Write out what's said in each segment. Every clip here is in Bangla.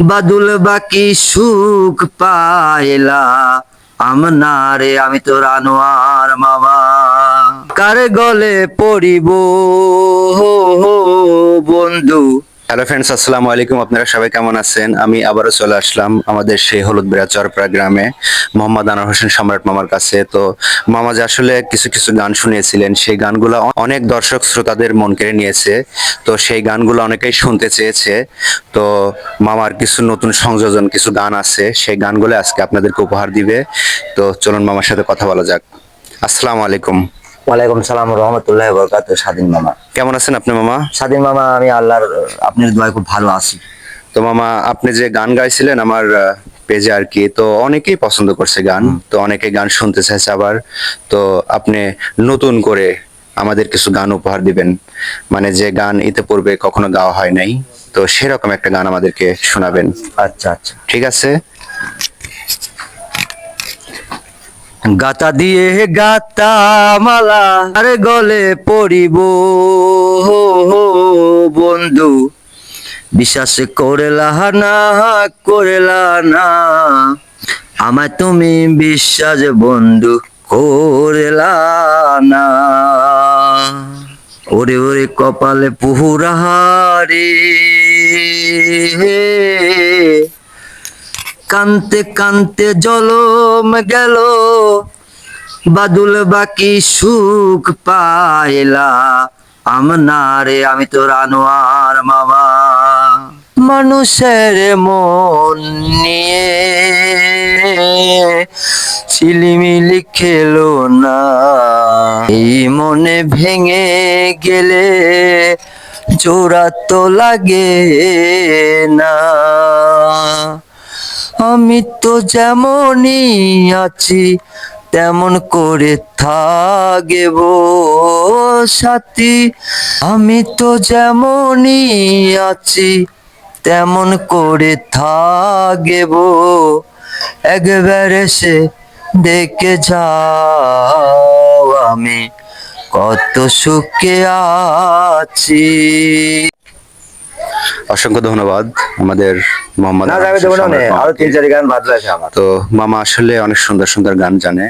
বাদুল বাকি সুখ পাইলা। আমনা রে আমি তো রানোয়ার মামা। কার গলে পড়িব? বন্ধু হ্যালো ফ্রেন্ডস আসসালামু আলাইকুম। আপনারা সবাই কেমন আছেন? আমি আবারও চলে আসলাম আমাদের সেই হলুদ বেড়া চরপাড়া গ্রামে মোহাম্মদ আনোয়ার হোসেন সম্রাট মামার কাছে। তো মামা যে আসলে কিছু কিছু গান শুনিয়েছিলেন। সেই গানগুলো অনেক দর্শক শ্রোতাদের মন কেড়ে নিয়েছে। তো সেই গানগুলো অনেকেই শুনতে চেয়েছে। তো মামার কিছু নতুন সংযোজন, কিছু গান আছে। সেই গানগুলো আজকে আপনাদেরকে উপহার দিবে। তো চলুন মামার সাথে কথা বলা যাক। আসসালামু আলাইকুম। ওয়ালাইকুম সালাম রহমতুল্লাহ বরকাত স্বাধীন মামা। কেমন আছেন আপনি মামা? স্বাধীন মামা আমি আল্লাহর আপনার দোয়ায় খুব ভালো আছি। তো মামা আপনি যে গান গাইছিলেন আমার পেজে আর কি তো অনেকেই পছন্দ করছে গান তো অনেকে গান শুনতে চাইছে আবার। তো আপনি নতুন করে আমাদের কিছু গান উপহার দিবেন। মানে যে গান ইতে পূর্বে কখনো গাওয়া হয় নাই তো সেরকম একটা গান আমাদেরকে শোনাবেন। আচ্ছা আচ্ছা। ঠিক আছে? গাতা দিয়ে গাতা মালা আরে গলে পড়িব। বন্ধু, বিশ্বাস করেলা না করেলা না। আমায় তুমি বিশ্বাস বন্ধু করেলা না। ওরে ওরে কপালে পুহুরাহারে কানতে কানতে জলম গেল। বাদুল বাকি সুখ পাইলা। আমনারে আমি তো রানোয়ার মামা। মানুষের মন নিয়ে চিলিমিলি খেলো না। এই মনে ভেঙে গেলে জোড়া তো লাগে না। আমি তো যেমনই আছি, তেমন করে থাকব সাথী। আমি তো যেমনই আছি, তেমন করে থাকব। একবার এসে দেখে যাও আমি কত সুখে আছি। অসংখ্য ধন্যবাদ আমাদের মোহাম্মদ না আমি দেবো না আরও তিন চারি গান বাদ আছে আমার। তো মামা আসলে অনেক সুন্দর সুন্দর গান জানে।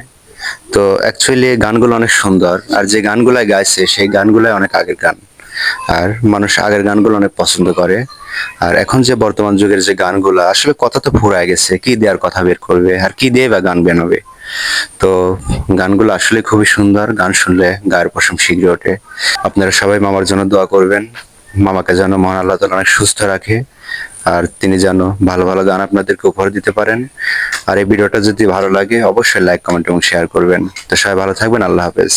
তো অ্যাকচুয়ালি গানগুলো অনেক সুন্দর আর যে গানগুলো গাইছে সেই গানগুলো অনেক আগের গান। আর মানুষ আগের গানগুলো অনেক পছন্দ করে। আর এখন যে বর্তমান যুগের যে গানগুলো আসলে কথা তো ফুরায় গেছে কি দেওয়ার কথা বের করবে আর কি দিয়ে বা গান বেরোবে তো গানগুলো আসলে খুবই সুন্দর গান শুনলে গায়ের পশম শীঘ্র ওঠে। আপনারা সবাই মামার জন্য দোয়া করবেন। মামাকে যেন মহান আল্লাহ অনেক সুস্থ রাখে। আর তিনি যেন ভালো ভালো গান আপনাদেরকে উপহার দিতে পারেন। আর এই ভিডিওটা যদি ভালো লাগে, অবশ্যই লাইক কমেন্ট এবং শেয়ার করবেন। তো সবাই ভালো থাকবেন, আল্লাহ হাফেজ।